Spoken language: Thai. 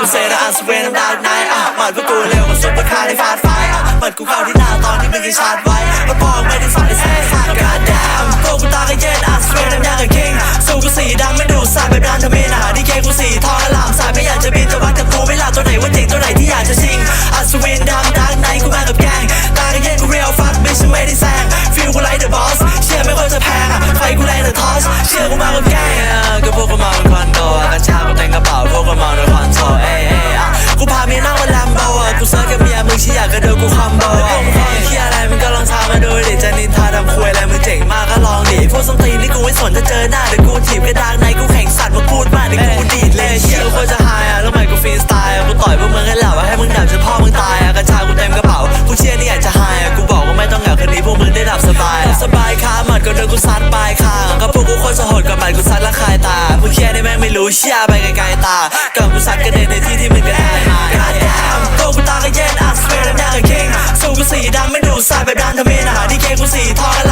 กูเซราอัสเวนน้ำดาวไนอะหมัดพวกกูเร็วกว่าซุปเปอร์คาร์ในฟาดไฟอะหมันกูเข้าที่หน้าตอนที่มึงยิงชาร์จไว้แล้วพอไม่ได้สับอ้แส่ซ่าการแด คนสะโหดกับบันกูซัดละคายตาพวกเชี่ยนี่แม่งไม่รู้เชี่ยไปไกลๆตากับกูซัดกระเด็นในที่ที่มึงกระจายมาโตกูตากระเย็นอักเสบแล้วหน้ากระเข่งสู้กูสีดำไม่ดูสายแบบดันทมินอาหาที่เก่งกูสีทอง